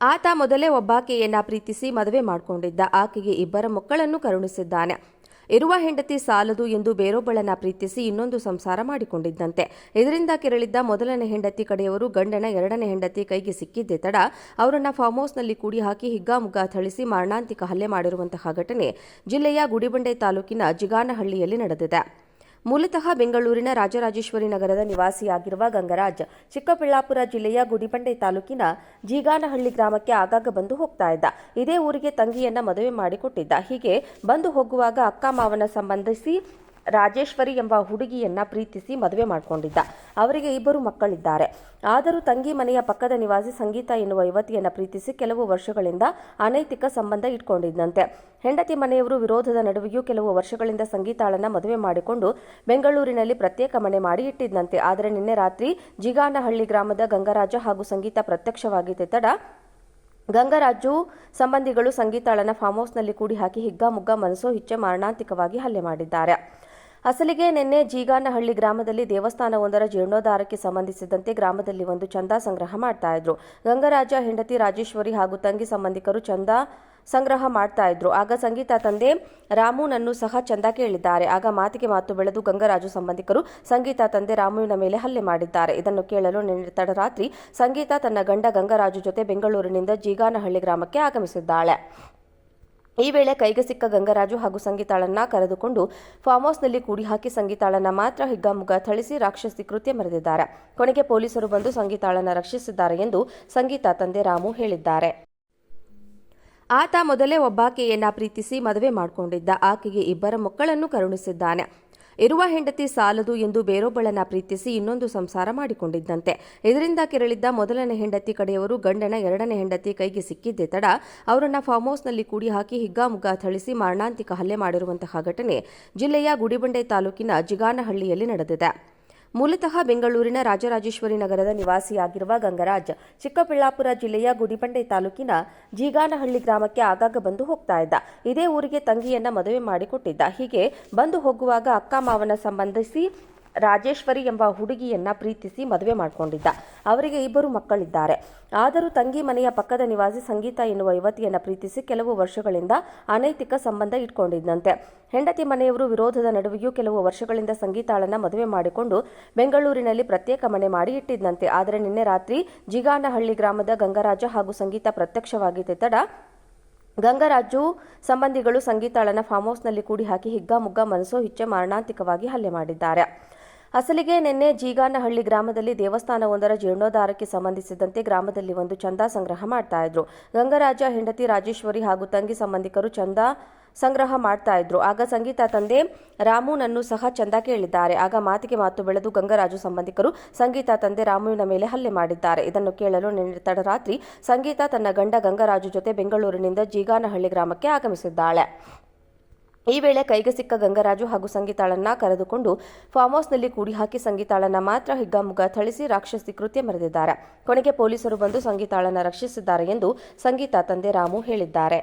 ಆತ ಮೊದಲೇ ಒಬ್ಬಾಕೆಯನ್ನ ಪ್ರೀತಿಸಿ ಮದುವೆ ಮಾಡಿಕೊಂಡಿದ್ದ. ಆಕೆಗೆ ಇಬ್ಬರ ಮಕ್ಕಳನ್ನು ಕರುಣಿಸಿದ್ದಾನೆ. ಇರುವ ಹೆಂಡತಿ ಸಾಲದು ಎಂದು ಬೇರೊಬ್ಬಳನ್ನ ಪ್ರೀತಿಸಿ ಇನ್ನೊಂದು ಸಂಸಾರ ಮಾಡಿಕೊಂಡಿದ್ದಂತೆ. ಇದರಿಂದ ಕೆರಳಿದ್ದ ಮೊದಲನೇ ಹೆಂಡತಿ ಕಡೆಯವರು ಗಂಡನ ಎರಡನೇ ಹೆಂಡತಿ ಕೈಗೆ ಸಿಕ್ಕಿದ್ದೆ ತಡ ಅವರನ್ನ ಫಾರ್ಮ್ ಹೌಸ್ನಲ್ಲಿ ಕೂಡಿ ಹಾಕಿ ಹಿಗ್ಗಾಮುಗ್ಗಾ ಥಳಿಸಿ ಮಾರಣಾಂತಿಕ ಹಲ್ಲೆ ಮಾಡಿರುವಂತಹ ಘಟನೆ ಜಿಲ್ಲೆಯ ಗುಡಿಬಂಡೆ ತಾಲೂಕಿನ ಜಿಗಾನಹಳ್ಳಿಯಲ್ಲಿ ನಡೆದಿದೆ. ಮೂಲತಃ ಬೆಂಗಳೂರಿನ ರಾಜರಾಜೇಶ್ವರಿ ನಗರದ ನಿವಾಸಿಯಾಗಿರುವ ಗಂಗರಾಜ್, ಚಿಕ್ಕಬಳ್ಳಾಪುರ ಜಿಲ್ಲೆಯ ಗುಡಿಬಂಡೆ ತಾಲೂಕಿನ ಜೀಗಾನಹಳ್ಳಿ ಗ್ರಾಮಕ್ಕೆ ಆಗಾಗ ಬಂದು ಹೋಗ್ತಾ ಇದ್ದ. ಇದೇ ಊರಿಗೆ ತಂಗಿಯನ್ನ ಮದುವೆ ಮಾಡಿಕೊಟ್ಟಿದ್ದ. ಹೀಗೆ ಬಂದು ಹೋಗುವಾಗ ಅಕ್ಕ ಮಾವನ ಸಂಬಂಧಿಸಿ ರಾಜೇಶ್ವರಿ ಎಂಬ ಹುಡುಗಿಯನ್ನು ಪ್ರೀತಿಸಿ ಮದುವೆ ಮಾಡಿಕೊಂಡಿದ್ದ. ಅವರಿಗೆ ಇಬ್ಬರು ಮಕ್ಕಳಿದ್ದಾರೆ. ಆದರೂ ತಂಗಿ ಮನೆಯ ಪಕ್ಕದ ನಿವಾಸಿ ಸಂಗೀತ ಎನ್ನುವ ಯುವತಿಯನ್ನು ಪ್ರೀತಿಸಿ ಕೆಲವು ವರ್ಷಗಳಿಂದ ಅನೈತಿಕ ಸಂಬಂಧ ಇಟ್ಕೊಂಡಿದ್ದಂತೆ. ಹೆಂಡತಿ ಮನೆಯವರು ವಿರೋಧದ ನಡುವೆಯೂ ಕೆಲವು ವರ್ಷಗಳಿಂದ ಸಂಗೀತಾಳನ್ನ ಮದುವೆ ಮಾಡಿಕೊಂಡು ಬೆಂಗಳೂರಿನಲ್ಲಿ ಪ್ರತ್ಯೇಕ ಮನೆ ಮಾಡಿ ಇಟ್ಟಿದ್ದಂತೆ. ಆದರೆ ನಿನ್ನೆ ರಾತ್ರಿ ಜಿಗಾನಹಳ್ಳಿ ಗ್ರಾಮದ ಗಂಗರಾಜ ಹಾಗೂ ಸಂಗೀತ ಪ್ರತ್ಯಕ್ಷವಾಗಿ ತೆತ್ತಡ. ಗಂಗರಾಜು ಸಂಬಂಧಿಗಳು ಸಂಗೀತಾಳನ ಫಾರ್ಮ್ ಹೌಸ್ನಲ್ಲಿ ಕೂಡಿ ಹಾಕಿ ಹಿಗ್ಗಾಮುಗ್ಗ ಮನಸೋ ಇಚ್ಛೆ ಮಾರಣಾಂತಿಕವಾಗಿ ಹಲ್ಲೆ ಮಾಡಿದ್ದಾರೆ. ಅಸಲಿಗೆ ನಿನ್ನೆ ಜೀಗಾನಹಳ್ಳಿ ಗ್ರಾಮದಲ್ಲಿ ದೇವಸ್ಥಾನವೊಂದರ ಜೀರ್ಣೋದ್ಧಾರಕ್ಕೆ ಸಂಬಂಧಿಸಿದಂತೆ ಗ್ರಾಮದಲ್ಲಿ ಒಂದು ಚಂದಾ ಸಂಗ್ರಹ ಮಾಡ್ತಾ ಇದ್ರು. ಗಂಗರಾಜ ಹೆಂಡತಿ ರಾಜೇಶ್ವರಿ ಹಾಗೂ ತಂಗಿ ಸಂಬಂಧಿಕರು ಚಂದ ಸಂಗ್ರಹ ಮಾಡ್ತಾ ಇದ್ರು. ಆಗ ಸಂಗೀತ ತಂದೆ ರಾಮುನನ್ನು ಸಹ ಚಂದ ಕೇಳಿದ್ದಾರೆ. ಆಗ ಮಾತಿಗೆ ಮಾತು ಬೆಳೆದು ಗಂಗರಾಜು ಸಂಬಂಧಿಕರು ಸಂಗೀತ ತಂದೆ ರಾಮುವಿನ ಮೇಲೆ ಹಲ್ಲೆ ಮಾಡಿದ್ದಾರೆ. ಇದನ್ನು ಕೇಳಲು ನಿನ್ನೆ ತಡರಾತ್ರಿ ಸಂಗೀತ ತನ್ನ ಗಂಡ ಗಂಗರಾಜು ಜೊತೆ ಬೆಂಗಳೂರಿನಿಂದ ಜೀಗಾನಹಳ್ಳಿ ಗ್ರಾಮಕ್ಕೆ ಆಗಮಿಸಿದ್ದಾಳೆ. ಈ ವೇಳೆ ಕೈಗೆ ಸಿಕ್ಕ ಗಂಗರಾಜು ಹಾಗೂ ಸಂಗೀತಾಳನ್ನ ಕರೆದುಕೊಂಡು ಫಾರ್ಮ್ ಹೌಸ್ನಲ್ಲಿ ಕೂಡಿ ಹಾಕಿ ಸಂಗೀತಾಳನ್ನ ಮಾತ್ರ ಹಿಗ್ಗಾಮುಗ್ಗ ಥಳಿಸಿ ರಾಕ್ಷಸಿ ಕೃತ್ಯ ಮರೆದಿದ್ದಾರೆ. ಕೊನೆಗೆ ಪೊಲೀಸರು ಬಂದು ಸಂಗೀತಾಳನ್ನ ರಕ್ಷಿಸಿದ್ದಾರೆ ಎಂದು ಸಂಗೀತ ತಂದೆ ರಾಮು ಹೇಳಿದ್ದಾರೆ. ಆತ ಮೊದಲೇ ಒಬ್ಬಾಕೆಯನ್ನ ಪ್ರೀತಿಸಿ ಮದುವೆ ಮಾಡಿಕೊಂಡಿದ್ದ. ಆಕೆಗೆ ಇಬ್ಬರ ಮಕ್ಕಳನ್ನು ಕರುಣಿಸಿದ್ದಾನೆ. ಇರುವ ಹೆಂಡತಿ ಸಾಲದು ಎಂದು ಬೇರೊಬ್ಬಳನ್ನ ಪ್ರೀತಿಸಿ ಇನ್ನೊಂದು ಸಂಸಾರ ಮಾಡಿಕೊಂಡಿದ್ದಂತೆ. ಇದರಿಂದ ಕೆರಳಿದ್ದ ಮೊದಲನೇ ಹೆಂಡತಿ ಕಡೆಯವರು ಗಂಡನ ಎರಡನೇ ಹೆಂಡತಿ ಕೈಗೆ ಸಿಕ್ಕಿದ್ದೆ ತಡ ಅವರನ್ನ ಫಾರ್ಮ್ ಹೌಸ್ನಲ್ಲಿ ಕೂಡಿ ಹಾಕಿ ಹಿಗ್ಗಾಮುಗ್ಗಾ ಥಳಿಸಿ ಮಾರಣಾಂತಿಕ ಹಲ್ಲೆ ಮಾಡಿರುವಂತಹ ಘಟನೆ ಜಿಲ್ಲೆಯ ಗುಡಿಬಂಡೆ ತಾಲೂಕಿನ ಜಿಗಾನಹಳ್ಳಿಯಲ್ಲಿ ನಡೆದಿದೆ. ಮೂಲತಃ ಬೆಂಗಳೂರಿನ ರಾಜರಾಜೇಶ್ವರಿ ನಗರದ ನಿವಾಸಿಯಾಗಿರುವ ಗಂಗರಾಜ್, ಚಿಕ್ಕಬಳ್ಳಾಪುರ ಜಿಲ್ಲೆಯ ಗುಡಿಬಂಡೆ ತಾಲೂಕಿನ ಜೀಗಾನಹಳ್ಳಿ ಗ್ರಾಮಕ್ಕೆ ಆಗಾಗ ಬಂದು ಹೋಗ್ತಾ ಇದ್ದ. ಇದೇ ಊರಿಗೆ ತಂಗಿಯನ್ನ ಮದುವೆ ಮಾಡಿಕೊಟ್ಟಿದ್ದ. ಹೀಗೆ ಬಂದು ಹೋಗುವಾಗ ಅಕ್ಕ ಮಾವನ ಸಂಬಂಧಿಸಿ ರಾಜೇಶ್ವರಿ ಎಂಬ ಹುಡುಗಿಯನ್ನು ಪ್ರೀತಿಸಿ ಮದುವೆ ಮಾಡಿಕೊಂಡಿದ್ದ. ಅವರಿಗೆ ಇಬ್ಬರು ಮಕ್ಕಳಿದ್ದಾರೆ. ಆದರೂ ತಂಗಿ ಮನೆಯ ಪಕ್ಕದ ನಿವಾಸಿ ಸಂಗೀತ ಎನ್ನುವ ಯುವತಿಯನ್ನು ಪ್ರೀತಿಸಿ ಕೆಲವು ವರ್ಷಗಳಿಂದ ಅನೈತಿಕ ಸಂಬಂಧ ಇಟ್ಕೊಂಡಿದ್ದಂತೆ. ಹೆಂಡತಿ ಮನೆಯವರು ವಿರೋಧದ ನಡುವೆಯೂ ಕೆಲವು ವರ್ಷಗಳಿಂದ ಸಂಗೀತಾಳನ್ನು ಮದುವೆ ಮಾಡಿಕೊಂಡು ಬೆಂಗಳೂರಿನಲ್ಲಿ ಪ್ರತ್ಯೇಕ ಮನೆ ಮಾಡಿ ಇಟ್ಟಿದ್ದಂತೆ. ಆದರೆ ನಿನ್ನೆ ರಾತ್ರಿ ಜಿಗಾನಹಳ್ಳಿ ಗ್ರಾಮದ ಗಂಗರಾಜ ಹಾಗೂ ಸಂಗೀತ ಪ್ರತ್ಯಕ್ಷವಾಗಿ ತೆತ್ತಡ. ಗಂಗರಾಜು ಸಂಬಂಧಿಗಳು ಸಂಗೀತಾಳನ ಫಾರ್ಮ್ ಹೌಸ್ನಲ್ಲಿ ಕೂಡಿ ಹಾಕಿ ಹಿಗ್ಗಾಮುಗ್ಗಾ ಮನಸೋ ಇಚ್ಛೆ ಮಾರಣಾಂತಿಕವಾಗಿ ಹಲ್ಲೆ ಮಾಡಿದ್ದಾರೆ. ಅಸಲಿಗೆ ನಿನ್ನೆ ಜೀಗಾನಹಳ್ಳಿ ಗ್ರಾಮದಲ್ಲಿ ದೇವಸ್ಥಾನವೊಂದರ ಜೀರ್ಣೋದ್ಧಾರಕ್ಕೆ ಸಂಬಂಧಿಸಿದಂತೆ ಗ್ರಾಮದಲ್ಲಿ ಒಂದು ಚಂದ ಸಂಗ್ರಹ ಮಾಡ್ತಾ ಇದ್ರು. ಗಂಗರಾಜ ಹೆಂಡತಿ ರಾಜೇಶ್ವರಿ ಹಾಗೂ ತಂಗಿ ಸಂಬಂಧಿಕರು ಚಂದಾ ಸಂಗ್ರಹ ಮಾಡ್ತಾ ಇದ್ರು. ಆಗ ಸಂಗೀತ ತಂದೆ ರಾಮುನನ್ನು ಸಹ ಚಂದ ಕೇಳಿದ್ದಾರೆ. ಆಗ ಮಾತಿಗೆ ಮಾತು ಬೆಳೆದು ಗಂಗರಾಜು ಸಂಬಂಧಿಕರು ಸಂಗೀತ ತಂದೆ ರಾಮುವಿನ ಮೇಲೆ ಹಲ್ಲೆ ಮಾಡಿದ್ದಾರೆ. ಇದನ್ನು ಕೇಳಲು ನಿನ್ನೆ ತಡರಾತ್ರಿ ಸಂಗೀತ ತನ್ನ ಗಂಡ ಗಂಗರಾಜು ಜೊತೆ ಬೆಂಗಳೂರಿನಿಂದ ಜೀಗಾನಹಳ್ಳಿ ಗ್ರಾಮಕ್ಕೆ ಆಗಮಿಸಿದ್ದಾಳೆ. ಈ ವೇಳೆ ಕೈಗೆ ಸಿಕ್ಕ ಗಂಗರಾಜು ಹಾಗೂ ಸಂಗೀತಾಳನ್ನ ಕರೆದುಕೊಂಡು ಫಾರ್ಮ್ ಹೌಸ್ನಲ್ಲಿ ಕೂಡಿ ಹಾಕಿ ಸಂಗೀತಾಳನ್ನ ಮಾತ್ರ ಹಿಗ್ಗಾಮುಗ್ಗಾ ಥಳಿಸಿ ರಾಕ್ಷಸಿ ಕೃತ್ಯ ಮರೆದಿದ್ದಾರೆ. ಕೊನೆಗೆ ಪೊಲೀಸರು ಬಂದು ಸಂಗೀತಾಳನ್ನ ರಕ್ಷಿಸಿದ್ದಾರೆ ಎಂದು ಸಂಗೀತ ತಂದೆ ರಾಮು ಹೇಳಿದ್ದಾರೆ.